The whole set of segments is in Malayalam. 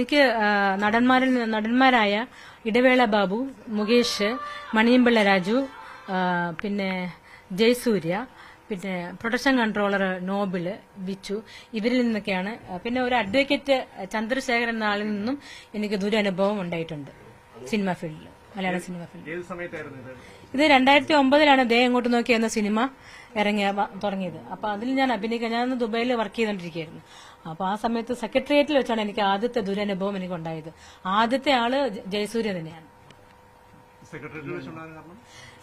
എനിക്ക് നടന്മാരിൽ നടന്മാരായ ഇടവേള ബാബു മുകേഷ് മണിയമ്പിള്ള രാജു പിന്നെ ജയസൂര്യ പിന്നെ പ്രൊഡക്ഷൻ കൺട്രോളർ നോബിൾ ബിച്ചു ഇവരിൽ നിന്നൊക്കെയാണ് പിന്നെ ഒരു അഡ്വക്കേറ്റ് ചന്ദ്രശേഖരൻ എന്ന ആളിൽ നിന്നും എനിക്ക് ദുരനുഭവം ഉണ്ടായിട്ടുണ്ട് സിനിമ ഫീൽഡിൽ മലയാള സിനിമ ഫീൽഡിൽ. ഇത്? രണ്ടായിരത്തി ഒമ്പതിലാണ് ദേ എങ്ങോട്ട് നോക്കി എന്ന സിനിമ ഇറങ്ങിയ തുടങ്ങിയത്. അപ്പൊ അതിൽ ഞാൻ അഭിനയിക്കാൻ ഞാൻ ദുബായിൽ വർക്ക് ചെയ്തുകൊണ്ടിരിക്കുകയായിരുന്നു അപ്പൊ ആ സമയത്ത് സെക്രട്ടേറിയറ്റിൽ വെച്ചാണ് എനിക്ക് ആദ്യത്തെ ദുരനുഭവം എനിക്ക് ഉണ്ടായത് ആദ്യത്തെ ആൾ ജയസൂര്യ തന്നെയാണ്.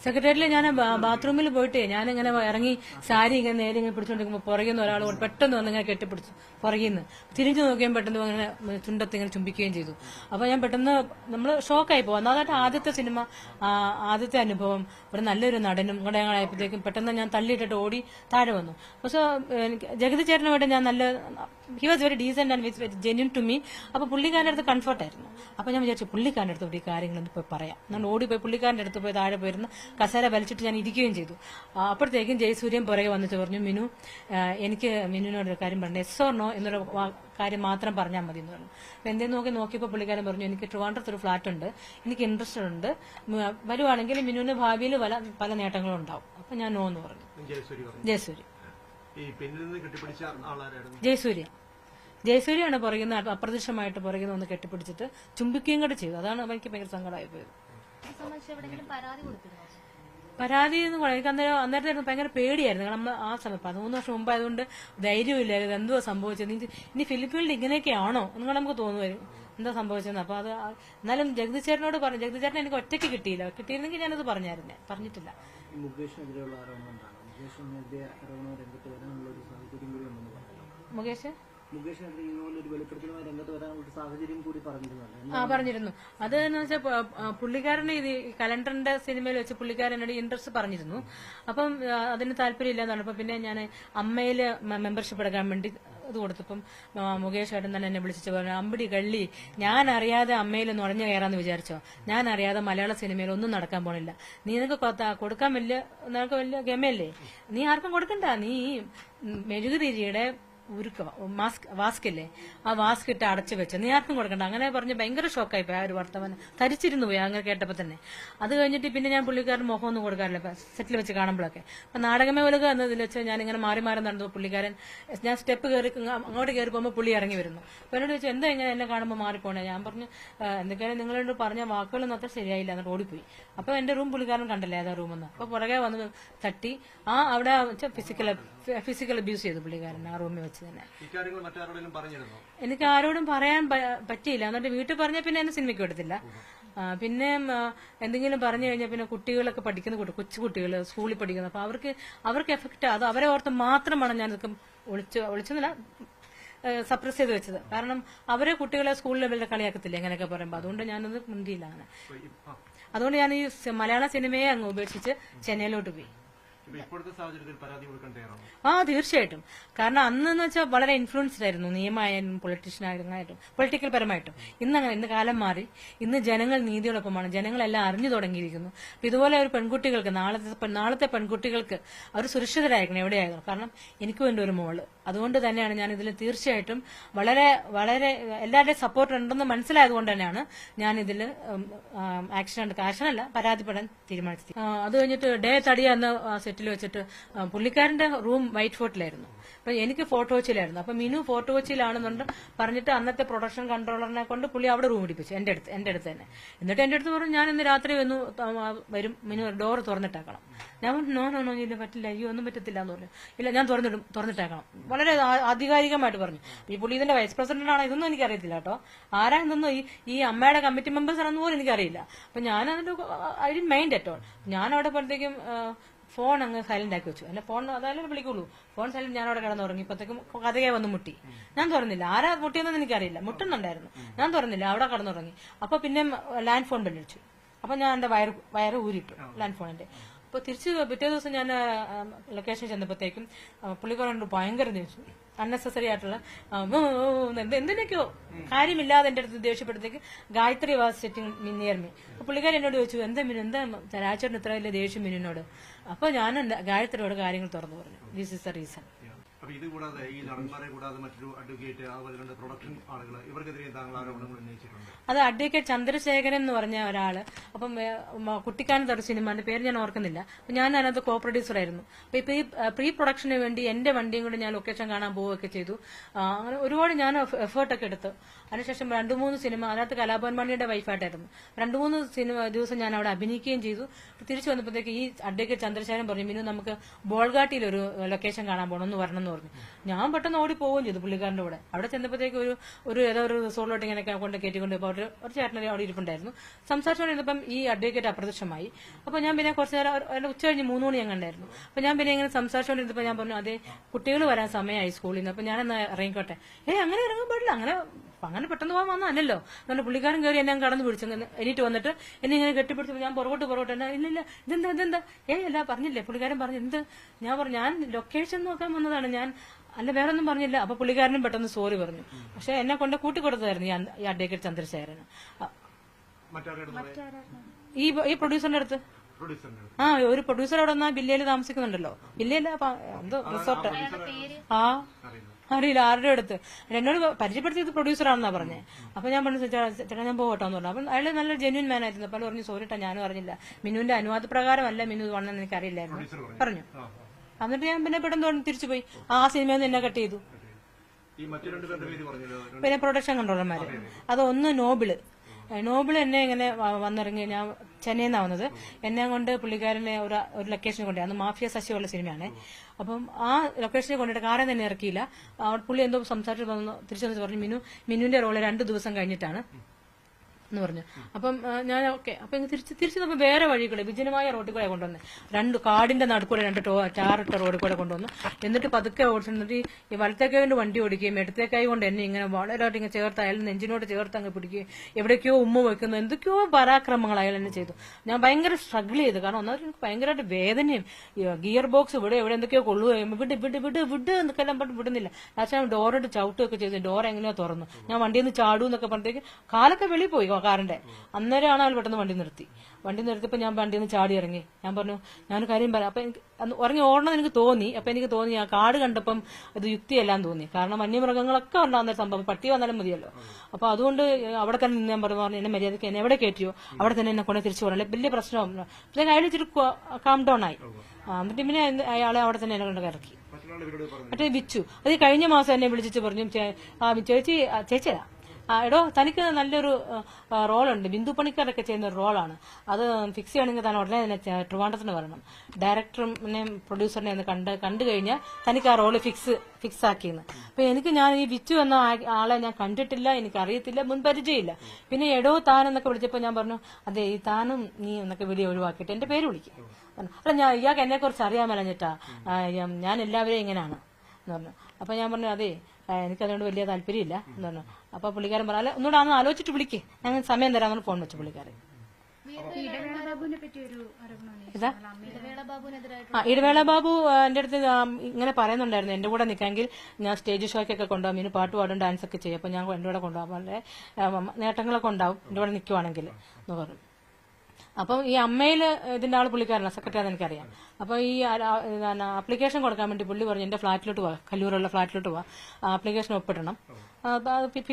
സെക്രട്ടേറിയറ്റിൽ ഞാൻ ബാത്റൂമിൽ പോയിട്ട് ഞാനിങ്ങനെ ഇറങ്ങി സാരി ഇങ്ങനെ നേരെ ഇങ്ങനെ പിടിച്ചോണ്ടിരിക്കുമ്പോൾ പുറകിൽ നിന്ന് ഒരാൾ പെട്ടെന്ന് വന്ന് ഇങ്ങനെ കെട്ടിപ്പിടിച്ചു പുറകിൽ നിന്ന്. തിരിഞ്ഞു നോക്കിയാൽ പെട്ടെന്ന് അങ്ങനെ ചുണ്ടത്ത് ഇങ്ങനെ ചുംബിക്കുകയും ചെയ്തു. അപ്പൊ ഞാൻ പെട്ടെന്ന് നമ്മൾ ഷോക്കായി പോകും അതായിട്ട് ആദ്യത്തെ സിനിമ ആദ്യത്തെ അനുഭവം ഇവിടെ നല്ലൊരു നടനും കൂടെ ഞങ്ങളായപ്പോഴത്തേക്കും പെട്ടെന്ന് ഞാൻ തള്ളിയിട്ടിട്ട് ഓടി താഴെ വന്നു. പക്ഷെ എനിക്ക് ജഗതി ചേട്ടനുമായിട്ട് ഞാൻ നല്ല he was very decent and very genuine to me അപ്പൊ പുള്ളിക്കാരന്റെ അടുത്ത് കംഫർട്ട് ആയിരുന്നു. അപ്പൊ ഞാൻ വിചാരിച്ചു പുള്ളിക്കാരന്റെ അടുത്ത് ഈ കാര്യങ്ങളൊന്ന് പോയി പറയാം. ഞാൻ ഓടിപ്പോയി പുള്ളിക്കാരന്റെ അടുത്ത് പോയി താഴെ പോയിരുന്നു. കസേര വലിച്ചിട്ട് ഞാൻ ഇരിക്കുകയും ചെയ്തു. അപ്പോഴത്തേക്കും ജയസൂര്യൻ പുറകെ വന്നിട്ട് പറഞ്ഞു മിനു എനിക്ക് മിനുവിനോട് ഒരു കാര്യം പറഞ്ഞു. എസ് ഓർ നോ എന്നൊരു കാര്യം മാത്രം പറഞ്ഞാൽ മതി എന്ന് പറഞ്ഞു. അപ്പൊ എന്തേ നോക്കി നോക്കിയപ്പോൾ പുള്ളിക്കാരൻ പറഞ്ഞു എനിക്ക് ട്രിവാൻഡ്രത്ത് ഒരു ഫ്ലാറ്റ് ഉണ്ട്. എനിക്ക് ഇൻട്രസ്റ്റ് ഉണ്ട്. വരുവാണെങ്കിൽ മിനുവിന് ഭാവിയിൽ പല പല നേട്ടങ്ങളും ഉണ്ടാവും അപ്പൊ ഞാൻ നോ എന്ന് പറഞ്ഞു. ജയസൂരി ഈ പിന്നിൽ നിന്ന് കെട്ടിപ്പിടിച്ച ആളാരായിരുന്നു? ജയസൂര്യ. ജയസൂര്യയാണ് പുറകിൽ നിന്ന് അപ്രത്യക്ഷമായിട്ട് പുറകിൽ നിന്ന് ഒന്ന് കെട്ടിപ്പിടിച്ചിട്ട് ചുംബിക്കുകയും കൂടെ ചെയ്തു. അതാണ് എനിക്ക് ഭയങ്കര സങ്കടമായി പോയത് പരാതി എന്ന് പറയുന്നത് എനിക്ക് അന്നേരം അന്നേരത്തെ ഭയങ്കര പേടിയായിരുന്നു. കാരണം നമ്മൾ ആ സമയത്ത് പതിമൂന്ന് വർഷം മുമ്പ് ആയതുകൊണ്ട് ധൈര്യമില്ലായിരുന്നു എന്തുവാ സംഭവിച്ചത്? ഇനി ഫിലിപ്പീനിൽ ഇങ്ങനെയൊക്കെയാണോ നിങ്ങൾ നമുക്ക് തോന്നുമായിരുന്നു. എന്താ സംഭവിച്ചതെന്ന്. അപ്പൊ അത് എന്നാലും ജഗതി ചേട്ടനോട് പറഞ്ഞു ജഗതി ചേട്ടൻ എനിക്ക് ഒറ്റയ്ക്ക് കിട്ടിയില്ല. കിട്ടിയിരുന്നെങ്കിൽ ഞാനത് പറഞ്ഞായിരുന്നേ. പറഞ്ഞിട്ടില്ല. മുകേഷ് ആ പറഞ്ഞിരുന്നു. അത് എന്ന് വെച്ചാൽ പുള്ളിക്കാരനെ ഇത് കലണ്ടറിന്റെ സിനിമയിൽ വെച്ച് പുള്ളിക്കാരനോട് ഇൻട്രസ്റ്റ് പറഞ്ഞിരുന്നു. അപ്പം അതിന് താല്പര്യമില്ല എന്നാണ് അപ്പൊ പിന്നെ ഞാൻ അമ്മയിൽ മെമ്പർഷിപ്പ് എടുക്കാൻ വേണ്ടി ഇത് കൊടുത്തപ്പം മുകേഷ് ഏട്ടൻ തന്നെ എന്നെ വിളിച്ചു പറഞ്ഞു അമ്പിടി കള്ളി ഞാൻ അറിയാതെ അമ്മയിൽ നുഴഞ്ഞു കയറാന്ന് വിചാരിച്ചോ? ഞാൻ അറിയാതെ മലയാള സിനിമയിൽ ഒന്നും നടക്കാൻ പോണില്ല. നീ നിനക്ക് കൊടുക്കാൻ വലിയ നിനക്ക് വലിയ ഗമയല്ലേ? നീ ആർക്കും കൊടുക്കണ്ട. നീ മെഴുകുതിരിയുടെ ഉരുക്ക മാസ്ക് വാസ്ക് ഇല്ലേ? ആ വാസ്ക് ഇട്ട് അടച്ചു വെച്ച്. നീ ആർക്കും കൊടുക്കണ്ട. അങ്ങനെ പറഞ്ഞ് ഭയങ്കര ഷോക്കായി പോയി ആ ഒരു വർത്തമാനം. തരിച്ചിരുന്നു പോയി അങ്ങനെ കേട്ടപ്പോ തന്നെ. അത് കഴിഞ്ഞിട്ട് പിന്നെ ഞാൻ പുള്ളിക്കാരൻ മുഖമൊന്നും കൊടുക്കാറില്ല. സെറ്റിൽ വെച്ച് കാണുമ്പോഴൊക്കെ അപ്പൊ നാടകമേ ഉലക എന്നതിൽ വെച്ച് ഞാൻ ഇങ്ങനെ മാറി മാറി നടന്നു. പുള്ളിക്കാരൻ ഞാൻ സ്റ്റെപ്പ് കയറി അങ്ങോട്ട് കയറി പോകുമ്പോൾ പുള്ളി ഇറങ്ങി വരുന്നു. അപ്പൊ എന്നോട് ചോദിച്ചു എന്താ ഇങ്ങനെ എന്നെ കാണുമ്പോൾ മാറിപ്പോണേ? ഞാൻ പറഞ്ഞു "ആ, എന്തൊക്കെയാണ് നിങ്ങളോട് പറഞ്ഞ വാക്കുകളൊന്നും അത്ര ശരിയായില്ല. എന്നിട്ട് ഓടിപ്പോയി. അപ്പൊ എന്റെ റൂം പുള്ളിക്കാരൻ കണ്ടല്ലേ ഏതാ റൂമെന്ന് അപ്പൊ പുറകെ വന്ന് തട്ടി ആ അവിടെ ഫിസിക്കൽ ഫിസിക്കൽ അബ്യൂസ് ചെയ്തു പുള്ളിക്കാരൻ ആ റൂമിൽ വെച്ച്. തന്നെ. മറ്റാരോടെങ്കിലും പറഞ്ഞിരുന്നോ? എനിക്ക് ആരോടും പറയാൻ പറ്റിയില്ല. എന്നിട്ട് വീട്ടിൽ പറഞ്ഞ പിന്നെ എന്നെ സിനിമയ്ക്ക് എടുത്തില്ല പിന്നെ എന്തെങ്കിലും പറഞ്ഞു കഴിഞ്ഞാൽ പിന്നെ കുട്ടികളൊക്കെ പഠിക്കുന്ന കുട്ടി കൊച്ചു കുട്ടികൾ സ്കൂളിൽ പഠിക്കുന്നത് അപ്പൊ അവർക്ക് അവർക്ക് എഫക്റ്റ് അത് അവരെ ഓർത്ത് മാത്രമാണ് ഞാൻ ഇതൊക്കെ ഒളിച്ചു ഒളിച്ചെന്നല്ല സപ്രസ് ചെയ്ത് വെച്ചത്. കാരണം അവരെ കുട്ടികളെ സ്കൂൾ ലെവലിൽ കളിയാക്കത്തില്ല എങ്ങനെയൊക്കെ പറയുമ്പോൾ അതുകൊണ്ട് ഞാനത് മുന്തിയില്ല അങ്ങനെ അതുകൊണ്ട് ഞാൻ ഈ മലയാള സിനിമയെ അങ്ങ് ഉപേക്ഷിച്ച് ചെന്നൈയിലോട്ട് പോയി. ആ തീർച്ചയായിട്ടും. കാരണം അന്ന് എന്ന് വെച്ചാൽ വളരെ ഇൻഫ്ലുവൻസ്ഡ് ആയിരുന്നു. നിയമമായാലും പൊളിറ്റീഷ്യൻ ആയിട്ടും പൊളിറ്റിക്കൽ പരമായിട്ടും. ഇന്ന് അങ്ങനെ ഇന്ന് കാലം മാറി. ഇന്ന് ജനങ്ങൾ നീതിയോടൊപ്പമാണ്. ജനങ്ങളെല്ലാം അറിഞ്ഞു തുടങ്ങിയിരിക്കുന്നു. അപ്പൊ ഇതുപോലെ ഒരു പെൺകുട്ടികൾക്ക് നാളത്തെ നാളത്തെ പെൺകുട്ടികൾക്ക് അവർ സുരക്ഷിതരായിരിക്കണം എവിടെയായിരുന്നു കാരണം എനിക്ക് വേണ്ടി ഒരു മോൾ. അതുകൊണ്ട് തന്നെയാണ് ഞാൻ ഇതിൽ തീർച്ചയായിട്ടും വളരെ വളരെ എല്ലാവരുടെയും സപ്പോർട്ട് ഉണ്ടെന്ന് മനസ്സിലായതുകൊണ്ട് തന്നെയാണ് ഞാൻ ഇതിൽ ആക്ഷൻ എടുക്കുക ആക്ഷൻ അല്ല പരാതിപ്പെടാൻ തീരുമാനിച്ചത്. അത് കഴിഞ്ഞിട്ട് ഡേ തടിയ എന്ന സെറ്റിൽ വെച്ചിട്ട് പുള്ളിക്കാരന്റെ റൂം വൈറ്റ് ഫോർട്ടിലായിരുന്നു അപ്പൊ എനിക്ക് ഫോട്ടോ കൊച്ചിയിലായിരുന്നു അപ്പൊ മിനു ഫോട്ടോ കൊച്ചിയിലാണെന്നുണ്ട് പറഞ്ഞിട്ട് അന്നത്തെ പ്രൊഡക്ഷൻ കൺട്രോളറിനെ കൊണ്ട് പുള്ളി അവിടെ റൂം ഇടിപ്പിച്ചു. എന്റെ അടുത്ത് എന്റെ അടുത്ത് തന്നെ. എന്നിട്ട് എന്റെ അടുത്ത് പറഞ്ഞു ഞാൻ ഇന്ന് രാത്രി വന്നു വരും. മിനു ഡോർ തുറന്നിട്ടാക്കണം. ഞാൻ നോ നോ നോ ഇല്ല പറ്റില്ല. അയ്യോ ഒന്നും പറ്റത്തില്ല എന്ന് പറഞ്ഞു. ഇല്ല ഞാൻ തുറന്നിടും തുറന്നിട്ടേക്കണം. വളരെ ആധികാരികമായിട്ട് പറഞ്ഞു. ഈ പുള്ളി ഇതിന്റെ വൈസ് പ്രസിഡന്റ് ആണ് ഇതൊന്നും എനിക്കറിയത്തില്ല കേട്ടോ. ആരാ ഇതൊന്നും ഈ ഈ അമ്മയുടെ കമ്മിറ്റി മെമ്പേഴ്സ് ആണെന്ന് പോലും എനിക്കറിയില്ല. അപ്പൊ ഞാൻ അതിന്റെ ഐ ഡി മൈൻഡ് ഏറ്റവും ഞാൻ അവിടെ പോലത്തേക്കും ഫോൺ അങ്ങ് സൈലന്റ് ആക്കി വെച്ചു. എന്റെ ഫോൺ അതായാലും വിളിക്കുള്ളൂ. ഫോൺ സൈലന്റ് ഞാൻ അവിടെ കിടന്ന് തുടങ്ങി ഇപ്പത്തേക്കും കഥകെ വന്ന് മുട്ടി. ഞാൻ തുറന്നില്ല. ആരാ മുട്ടിയെന്നൊന്നും എനിക്കറിയില്ല. മുട്ടുന്നുണ്ടായിരുന്നു. ഞാൻ തുറന്നില്ല. അവിടെ കിടന്നുറങ്ങി. അപ്പൊ പിന്നെ ലാൻഡ് ഫോൺ ബെല്ലടിച്ചു അപ്പൊ ഞാൻ എന്റെ വയറ് വയറ് ഊരിട്ടു ലാൻഡ് ഫോണിന്റെ അപ്പൊ തിരിച്ച് പിറ്റേ ദിവസം ഞാൻ ലൊക്കേഷൻ ചെന്നപ്പോഴത്തേക്കും പുള്ളിക്കാരൻ ഭയങ്കര ദേഷ്യം. അൺനെസസറി ആയിട്ടുള്ള എന്തിനൊക്കെയോ കാര്യമില്ലാതെ എന്റെ അടുത്ത് ദേഷ്യപ്പെടുത്തേക്ക് ഗായത്രി വാസ് സെറ്റിംഗ് നിയർ അപ്പൊ പുള്ളിക്കാരൻ എന്നോട് ചോദിച്ചു എന്താ മിനു എന്താ രാജേട്ടൻ ഇത്ര വലിയ ദേഷ്യം മിനുവിനോട്? അപ്പൊ ഞാൻ ഗായത്രിയോട് കാര്യങ്ങൾ തുറന്നു പറഞ്ഞു. ദിസ് ഇസ് ദ റീസൺ അപ്പൊ ഇത് കൂടാതെ ഈ നടന്മാരെ കൂടാതെ മറ്റൊരു അഡ്വക്കേറ്റ് അതുപോലെ തന്നെ പ്രൊഡക്ഷൻ ആളുകൾ ഇവർക്കെതിരെ താങ്കൾ ആരോപണങ്ങൾ ഉന്നയിച്ചിട്ടുണ്ട്? അത് അഡ്വക്കേറ്റ് ചന്ദ്രശേഖരൻ എന്ന് പറഞ്ഞ ഒരാൾ. അപ്പം കുട്ടിക്കാനത്ത് ഒരു സിനിമ പേര് ഞാൻ ഓർക്കുന്നില്ല. അപ്പൊ ഞാൻ അതിനകത്ത് കോ പ്രൊഡ്യൂസർ ആയിരുന്നു. അപ്പൊ ഇപ്പൊ ഈ പ്രീ പ്രൊഡക്ഷന് വേണ്ടി എന്റെ വണ്ടിയും കൂടെ ഞാൻ ലൊക്കേഷൻ കാണാൻ പോവുകയൊക്കെ ചെയ്തു. അങ്ങനെ ഒരുപാട് ഞാൻ എഫേർട്ടൊക്കെ എടുത്തു. അതിനുശേഷം രണ്ടു മൂന്ന് സിനിമ അതിനകത്ത് കലാഭവൻ മണിയുടെ വൈഫായിട്ടായിരുന്നു രണ്ടു മൂന്ന് സിനിമ ദിവസം ഞാൻ അവിടെ അഭിനയിക്കുകയും ചെയ്തു. തിരിച്ചു വന്നപ്പോഴത്തേക്ക് ഈ അഡ്വക്കേറ്റ് ചന്ദ്രശേഖരൻ പറഞ്ഞു മിനു നമുക്ക് ബോൾഗാട്ടിയിൽ ഒരു ലൊക്കേഷൻ കാണാൻ പോകണം എന്ന് വരണം എന്ന് പറഞ്ഞു. ഞാൻ പെട്ടെന്ന് ഓടി പോവുകയും ചെയ്തു പുള്ളിക്കാരന്റെ കൂടെ. അവിടെ ചെന്നപ്പോഴത്തേക്ക് ഒരു ഒരു ഏതോ ഒരു റിസോർട്ടിലോട്ട് ഇങ്ങനെ കൊണ്ട് കയറ്റിക്കൊണ്ട് പോയപ്പോൾ ഒരു ഒരു ചേട്ടനെ അവിടെ ഇരിപ്പുണ്ടായിരുന്നു. സംസാരിച്ചുകൊണ്ടിരുന്നപ്പം ഈ അഡ്വക്കേറ്റ് അപ്രത്യക്ഷമായി. അപ്പൊ ഞാൻ പിന്നെ കുറച്ച് നേരം ഉച്ച കഴിഞ്ഞ് മൂന്ന് മണി ഞാൻ കണ്ടായിരുന്നു. അപ്പൊ ഞാൻ പിന്നെ ഇങ്ങനെ സംസാരിച്ചുകൊണ്ടിരുന്നപ്പോൾ ഞാൻ പറഞ്ഞു അതെ കുട്ടികൾ വരാൻ സമയമായി സ്കൂളിൽ നിന്ന്. അപ്പൊ ഞാനെന്നാ ഇറങ്ങിക്കോട്ടെ. ഏ അങ്ങനെ ഇറങ്ങാൻ പാടില്ല. അങ്ങനെ അങ്ങനെ പെട്ടെന്ന് പോകാൻ വന്നല്ലോ നല്ല പുള്ളിക്കാരൻ കയറി എന്നെ കടന്നു പിടിച്ചു. എനിക്ക് എണീറ്റ് വന്നിട്ട് എന്നെ ഇങ്ങനെ കെട്ടിപ്പിടിച്ചപ്പോൾ ഞാൻ പുറകോട്ട് പുറകോട്ട് എന്നാ ഇല്ലില്ല ഇല്ല ഇതെന്താ ഇതെന്താ? ഏയ് അല്ല പറഞ്ഞില്ലേ? പുള്ളിക്കാരൻ പറഞ്ഞു എന്ത്? ഞാൻ പറഞ്ഞു ഞാൻ ലൊക്കേഷൻ നോക്കാൻ വന്നതാണ്. ഞാൻ അല്ല വേറെ ഒന്നും പറഞ്ഞില്ല. അപ്പൊ പുള്ളിക്കാരനും പെട്ടെന്ന് സോറി പറഞ്ഞു. പക്ഷെ എന്നെ കൊണ്ട് കൂട്ടിക്കൊടുത്തായിരുന്നു ഞാൻ ഈ അഡ്വക്കേറ്റ് ചന്ദ്രശേഖരന്. ഈ ഈ പ്രൊഡ്യൂസറിന്റെ അടുത്ത്. ആ ഒരു പ്രൊഡ്യൂസർ അവിടെ വന്നാ ബില്ലയിൽ താമസിക്കുന്നുണ്ടല്ലോ. വില്ലയില എന്തോ റിസോർട്ട് ആ അറിയില്ല ആരുടെ അടുത്ത്. എന്നോട് പരിചയപ്പെടുത്തിയത് പ്രൊഡ്യൂസറാണെന്നാ പറഞ്ഞേ. അപ്പൊ ഞാൻ പറഞ്ഞു ചേട്ടാ ഞാൻ പോകട്ടോ എന്ന് പറഞ്ഞു. അപ്പം അയാൾ നല്ല ജെന്യൂൻ മാൻ ആയിരുന്നു. അപ്പോൾ പറഞ്ഞു സോറി ട്ടാ ഞാനും അറിഞ്ഞില്ല. മിനുവിന്റെ അനുവാദ പ്രകാരമല്ല മിനു വന്നെന്ന് എനിക്ക് അറിയില്ലായിരുന്നു. പറഞ്ഞു. എന്നിട്ട് ഞാൻ പിന്നെ പെട്ടെന്ന് തോന്നി തിരിച്ചു പോയി. ആ സിനിമയിൽ നിന്ന് എന്നെ കട്ട് ചെയ്തു. പിന്നെ പ്രൊഡക്ഷൻ കൺട്രോളർമാര് അതൊന്ന് ഒന്ന് നോബിൾ. ഏ, നോബിൾ എന്നെ ഇങ്ങനെ വന്നിറങ്ങി ഞാൻ ചെന്നൈയിൽ നിന്നാണ് വന്നത്. എന്നെ കൊണ്ട് പുള്ളിക്കാരനെ ഒരു ഒരു ലൊക്കേഷനിൽ കൊണ്ടുപോയി. അന്ന് മാഫിയ സശിയുള്ള സിനിമയാണ്. അപ്പം ആ ലൊക്കേഷനെ കൊണ്ടിട്ട് കാറെ തന്നെ ഇറക്കിയില്ല. പുള്ളി എന്തോ സംസാരിച്ച് തിരിച്ചു വന്നിട്ട് പറഞ്ഞു മിനു മിനുവിന്റെ റോൾ രണ്ട് ദിവസം കഴിഞ്ഞിട്ടാണ്. എന്ന് പറഞ്ഞു. അപ്പം ഞാൻ ഓക്കെ അപ്പൊ തിരിച്ച് തിരിച്ച് നമ്മൾ വേറെ വഴികളെ വിജനമായ റോഡിൽ കൂടെ കൊണ്ടുവന്നു രണ്ട് കാടിന്റെ നടുക്കൂടെ രണ്ട് ടാറിട്ട റോഡിൽ കൂടെ കൊണ്ടുവന്നു എന്നിട്ട് പതുക്കെ ഓടിച്ചിട്ട് ഈ വലത്തേക്കാവിന്റെ വണ്ടി ഓടിക്കുകയും ഇടത്തേക്കായി കൊണ്ട് എന്നെ ഇങ്ങനെ വളരെ ഇങ്ങനെ ചേർത്ത് അയാൾ നെഞ്ചിനോട് ചേർത്ത് അങ്ങ് പിടിക്കുകയും എവിടേക്കോ ഉമ്മ വയ്ക്കുന്നു എന്തൊക്കെയോ പരാക്രമങ്ങൾ അയാൾ എന്നെ ചെയ്തു. ഞാൻ ഭയങ്കര സ്ട്രഗിൾ ചെയ്തു. കാരണം ഒന്നാമത് എനിക്ക് ഭയങ്കരമായിട്ട് വേദനയും ഗിയർ ബോക്സ് ഇവിടെ എവിടെ എന്തൊക്കെയോ കൊള്ളുകയും വിട് വിട് വിട് വിട് എന്നൊക്കെ എല്ലാം പറഞ്ഞ് വിടുന്നില്ല. ലാസ്റ്റ് ഡോറിട്ട് ചവിട്ടുകയൊക്കെ ചെയ്തു ഡോർ എങ്ങനെയോ തുറന്നു. ഞാൻ വണ്ടിയിൽ നിന്ന് ചാടൂ എന്നൊക്കെ പറഞ്ഞത്തേക്ക് കാലൊക്കെ വെളിയിൽ പോയി. കാറിന്റെ അന്നേരമാണ് അയാൾ പെട്ടെന്ന് വണ്ടി നിർത്തി. വണ്ടി നിർത്തിയപ്പോൾ ഞാൻ വണ്ടിയിൽ നിന്ന് ചാടി ഇറങ്ങി. ഞാൻ പറഞ്ഞു ഞാനൊരു കാര്യം പറയാം. അപ്പൊ എനിക്ക് അന്ന് ഇറങ്ങി ഓടണം എനിക്ക് തോന്നി. അപ്പൊ എനിക്ക് തോന്നി ആ കാട് കണ്ടപ്പം അത് യുക്തിയെല്ലാം തോന്നി. കാരണം വന്യമൃഗങ്ങളൊക്കെ ഉണ്ടാകുന്ന ഒരു സംഭവം. പട്ടി വന്നാലും മതിയല്ലോ. അപ്പൊ അതുകൊണ്ട് അവിടെ തന്നെ ഞാൻ പറഞ്ഞു പറഞ്ഞു എന്നെ മര്യാദയ്ക്ക് എന്നെ എവിടെ കയറ്റിയോ? അവിടെ തന്നെ എന്നെ കൊണ്ട് തിരിച്ചു പോകണം വലിയ പ്രശ്നമാകും പിന്നെ അയാൾ ഇച്ചിരി കാം ഡൗൺ ആയി. എന്നിട്ട് പിന്നെ അയാളെ അവിടെ തന്നെ എന്നെ കൊണ്ട് ഇറക്കി മറ്റേ വിച്ചു. അത് കഴിഞ്ഞ മാസം എന്നെ വിളിച്ചിട്ട് പറഞ്ഞു "ചേ- ആ, ചേച്ചി ചേച്ചിയാ? എടോ തനിക്ക് നല്ലൊരു റോളുണ്ട്. ബിന്ദു പണിക്കാരൊക്കെ ചെയ്യുന്ന ഒരു റോളാണ്. അത് ഫിക്സ് ചെയ്യണമെങ്കിൽ താൻ ഉടനെ തന്നെ ട്രിവാണ്ടത്തിന് വരണം. ഡയറക്ടറിനെയും പ്രൊഡ്യൂസറിനെ ഒന്ന് കണ്ട് കണ്ടു കഴിഞ്ഞാൽ തനിക്ക് ആ റോൾ ഫിക്സ് ഫിക്സ് ആക്കിയെന്ന്. അപ്പൊ എനിക്ക് ഞാൻ ഈ വിച്ചു എന്ന ആളെ ഞാൻ കണ്ടിട്ടില്ല എനിക്ക് അറിയത്തില്ല മുൻ പരിചയമില്ല പിന്നെ എടോ താൻ എന്നൊക്കെ വിളിച്ചപ്പോൾ ഞാൻ പറഞ്ഞു അതെ ഈ താനും നീ എന്നൊക്കെ വിളി ഒഴിവാക്കിയിട്ട് എന്റെ പേര് വിളിക്കും. അല്ല ഞാൻ ഇയാൾക്ക് എന്നെ കുറിച്ച് അറിയാൻ ഞാൻ എല്ലാവരെയും ഇങ്ങനെയാണ് എന്ന് പറഞ്ഞു. അപ്പൊ ഞാൻ പറഞ്ഞു അതെ എനിക്ക് എനിക്കതുകൊണ്ട് വലിയ താല്പര്യമില്ല എന്ന് പറഞ്ഞു. അപ്പൊ പുള്ളിക്കാരൻ അല്ല ഒന്നുകൂടെ അന്ന് ആലോചിച്ചിട്ട് വിളിക്ക്. ഞാൻ സമയം തരാമെന്ന് ഫോൺ വെച്ച് ബാബുവിനെതിരായിട്ട് ആ ഇടവേള ബാബു എന്റെ അടുത്ത് ഇങ്ങനെ പറയുന്നുണ്ടായിരുന്നു എന്റെ കൂടെ നിൽക്കാമെങ്കിൽ ഞാൻ സ്റ്റേജ് ഷോയ്ക്കൊക്കെ കൊണ്ടുപോകും ഇനി പാട്ട് പാടും ഡാൻസ് ഒക്കെ ചെയ്യും. അപ്പൊ ഞാൻ എന്റെ കൂടെ കൊണ്ടുപോകാം നേട്ടങ്ങളൊക്കെ ഉണ്ടാവും എന്റെ കൂടെ നിൽക്കുവാണെങ്കിൽ എന്ന് പറഞ്ഞു. അപ്പം ഈ അമ്മയിൽ ഇതിന്റെ ആൾ പുള്ളിക്കാരനാണ് സെക്രട്ടറി എനിക്കറിയാം അപ്പൊ ഈ ആപ്ലിക്കേഷൻ കൊടുക്കാൻ വേണ്ടി പുള്ളി പറഞ്ഞു എന്റെ ഫ്ലാറ്റിലോട്ട് പോവാ കല്ലൂരുള്ള ഫ്ലാറ്റിലോട്ട് പോവാ ആപ്ലിക്കേഷൻ ഒപ്പിടണം.